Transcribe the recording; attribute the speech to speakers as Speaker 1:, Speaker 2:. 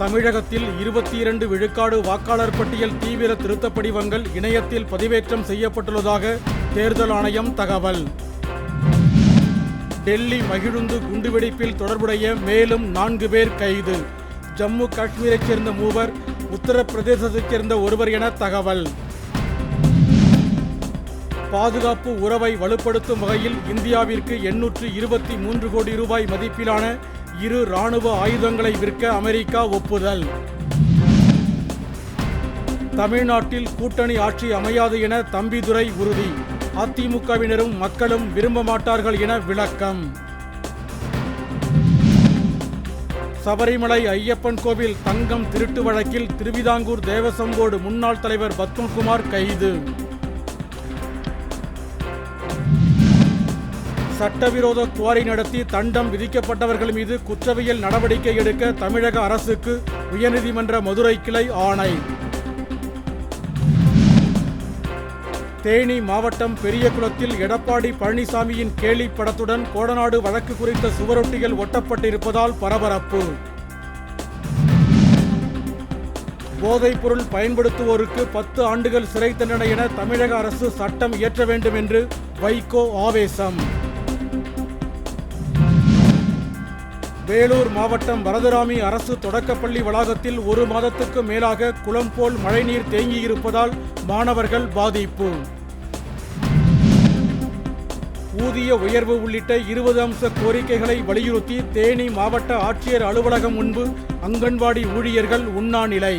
Speaker 1: தமிழகத்தில் இருபத்தி இரண்டு விழுக்காடு வாக்காளர் பட்டியல் தீவிர திருத்த படிவங்கள் இணையத்தில் பதிவேற்றம் செய்யப்பட்டுள்ளதாக தேர்தல் ஆணையம் தகவல். டெல்லி மகிழுந்து குண்டுவெடிப்பில் தொடர்புடைய மேலும் நான்கு பேர் கைது. ஜம்மு காஷ்மீரைச் சேர்ந்த மூவர் உத்தரப்பிரதேசத்தைச் சேர்ந்த ஒருவர் என தகவல். பாதுகாப்பு உறவை வலுப்படுத்தும் வகையில் இந்தியாவிற்கு எண்ணூற்று இருபத்தி மூன்று கோடி ரூபாய் மதிப்பிலான இரு ராணுவ ஆயுதங்களை விற்க அமெரிக்கா ஒப்புதல். தமிழ்நாட்டில் கூட்டணி ஆட்சி அமையாது என தம்பிதுரை உறுதி. அதிமுகவினரும் மக்களும் விரும்ப மாட்டார்கள் என விளக்கம். சபரிமலை ஐயப்பன் கோவில் தங்கம் திருட்டு வழக்கில் திருவிதாங்கூர் தேவசங்கோடு முன்னாள் தலைவர் பத்மகுமார் கைது. சட்டவிரோத குவாரி நடத்தி தண்டம் விதிக்கப்பட்டவர்கள் மீது குற்றவியல் நடவடிக்கை எடுக்க தமிழக அரசுக்கு உயர்நீதிமன்ற மதுரை கிளை ஆணை. தேனி மாவட்டம் பெரியகுளத்தில் எடப்பாடி பழனிசாமியின் கேலி படத்துடன் கோடநாடு வழக்கு குறித்த சுவரொட்டிகள் ஒட்டப்பட்டிருப்பதால் பரபரப்பு. போதைப்பொருள் பயன்படுத்துவோருக்கு பத்து ஆண்டுகள் சிறை தண்டனை என தமிழக அரசு சட்டம் இயற்ற வேண்டும் என்று வைகோ ஆவேசம். வேலூர் மாவட்டம் வரதராமி அரசு தொடக்கப்பள்ளி வளாகத்தில் ஒரு மாதத்துக்கு மேலாக குளம் போல் மழைநீர் தேங்கியிருப்பதால் மாணவர்கள் பாதிப்பு. ஊதிய உயர்வு உள்ளிட்ட இருபது அம்ச கோரிக்கைகளை வலியுறுத்தி தேனி மாவட்ட ஆட்சியர் அலுவலகம் முன்பு அங்கன்வாடி ஊழியர்கள் உண்ணாநிலை.